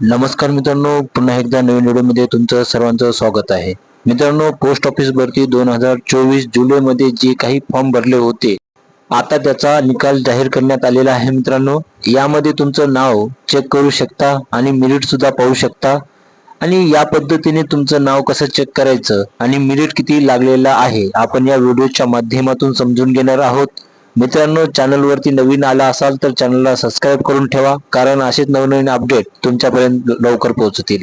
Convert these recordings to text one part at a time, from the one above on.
नमस्कार मित्रांनो पुन्हा एकदा नवीन व्हिडिओमध्ये तुमचं सर्वांचं स्वागत आहे. मित्रांनो पोस्ट ऑफिस भरती दोन हजार चोवीस जुलैमध्ये जे काही फॉर्म भरले होते आता त्याचा निकाल जाहीर करण्यात आलेला आहे मित्रांनो. यामध्ये तुमचं नाव चेक करू शकता आणि मिरिट सुद्धा पाहू शकता. आणि या पद्धतीने तुमचं नाव कसं चेक करायचं आणि मिरिट किती लागलेलं आहे आपण या व्हिडिओच्या माध्यमातून समजून घेणार आहोत. मित्रांनो चॅनलवरती नवीन आला असाल तर चॅनलला सबस्क्राईब करून ठेवा कारण असेच नवनवीन अपडेट तुमच्यापर्यंत लवकर पोहोचतील.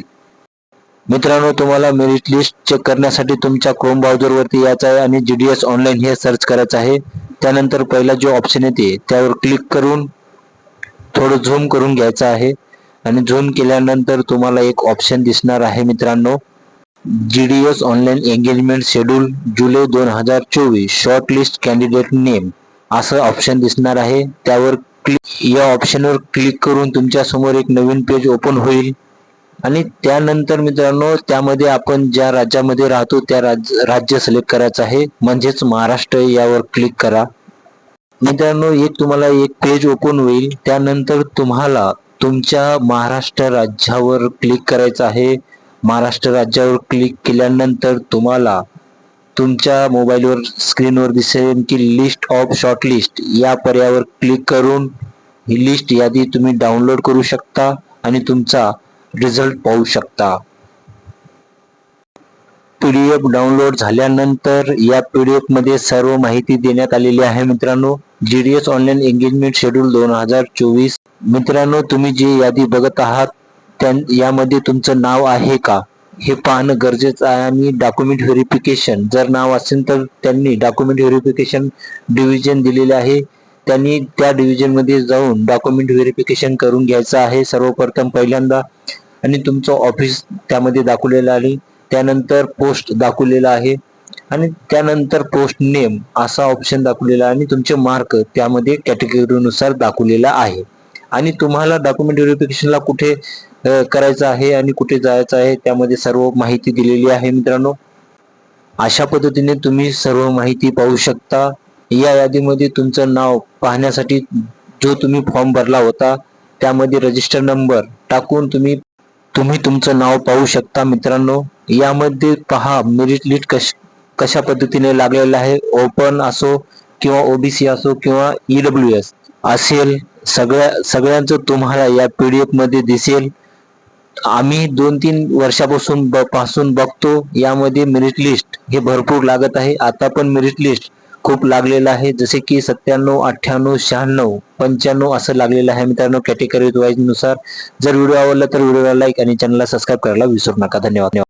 मित्रांनो तुम्हाला मेरिट लिस्ट चेक करण्यासाठी तुमच्या क्रोम ब्राउझरवरती यायचं आहे आणि जी डी एस ऑनलाईन हे सर्च करायचं आहे. त्यानंतर पहिला जो ऑप्शन येते त्यावर क्लिक करून थोडं झूम करून घ्यायचं आहे. आणि झूम केल्यानंतर तुम्हाला एक ऑप्शन दिसणार आहे मित्रांनो. G D S online engagement schedule जुलै दोन हजार चोवीस शॉर्ट लिस्ट कॅन्डिडेट नेम असं ऑप्शन दिसणार आहे. त्यावर क्लिक या ऑप्शनवर क्लिक करून तुमच्यासमोर एक नवीन पेज ओपन होईल. आणि त्यानंतर मित्रांनो त्यामध्ये आपण ज्या राज्यामध्ये राहतो त्या राज राज्य सिलेक्ट करायचं आहे. म्हणजेच महाराष्ट्र यावर क्लिक करा. मित्रांनो एक तुम्हाला एक पेज ओपन होईल. त्यानंतर तुम्हाला तुमच्या महाराष्ट्र राज्यावर क्लिक करायचं आहे. महाराष्ट्र राज्यावर क्लिक केल्यानंतर तुम्हाला तुमच्या मोबाईलवर स्क्रीनवर दिसेल की लिस्ट ऑफ शॉर्ट लिस्ट या पर्यायावर क्लिक करून ही लिस्ट यादी तुम्ही डाउनलोड करू शकता आणि तुमचा रिझल्ट पाहू शकता. पी डी एफ डाउनलोड झाल्यानंतर या पी डी एफमध्ये सर्व माहिती देण्यात आलेली आहे मित्रांनो. G D S online engagement schedule दोन हजार चोवीस. मित्रांनो तुम्ही जी यादी बघत आहात त्या यामध्ये तुमचं नाव आहे का? हे पाहणं गरजेचं आहे. आणि डॉक्युमेंट व्हेरिफिकेशन जर नाव असेल तर त्यांनी डॉक्युमेंट व्हेरिफिकेशन डिव्हिजन दिलेले आहे. त्यांनी त्या डिव्हिजनमध्ये जाऊन डॉक्युमेंट व्हेरिफिकेशन करून घ्यायचं आहे. सर्वप्रथम पहिल्यांदा आणि तुमचं ऑफिस त्यामध्ये दाखवलेलं आहे. त्यानंतर पोस्ट दाखवलेला आहे. आणि त्यानंतर पोस्ट नेम असा ऑप्शन दाखवलेला आहे. आणि तुमचे मार्क त्यामध्ये कॅटेगरीनुसार दाखवलेला आहे. आणि तुम्हाला डॉक्युमेंट व्हेरिफिकेशनला कुठे करायचं आहे आणि कुठे जायचं आहे त्यामध्ये सर्व माहिती दिलेली आहे मित्रांनो. अशा पद्धतीने तुम्ही सर्व माहिती पाहू शकता. या यादीमध्ये तुमचं नाव पाहण्यासाठी जो तुम्ही फॉर्म भरला होता त्यामध्ये रजिस्टर नंबर टाकून तुम्ही तुम्ही तुमचं नाव पाहू शकता मित्रांनो. यामध्ये पहा मेरिट लिस्ट कश कशा पद्धतीने लागलेलं आहे. ओपन असो किंवा ओबीसी असो किंवा ईडब्ल्यू एस असेल. सगळ्या सगळ्यांचं तुम्हाला या पी डी मध्ये दिसेल. आम्ही दोन तीन वर्षापासून ब- पासून बघतो यामध्ये मेरिट लिस्ट हे भरपूर लागत आहे. आता पण मेरिट लिस्ट खूप लागलेलं आहे. जसे की सत्त्याण्णव अठ्ठ्याण्णव शहाण्णव पंच्याण्णव असं लागलेलं आहे मित्रांनो कॅटेगरी वाईजनुसार. जर व्हिडिओ आवडला तर व्हिडिओला लाईक आणि चॅनलला सबस्क्राईब करायला विसरू नका. धन्यवाद.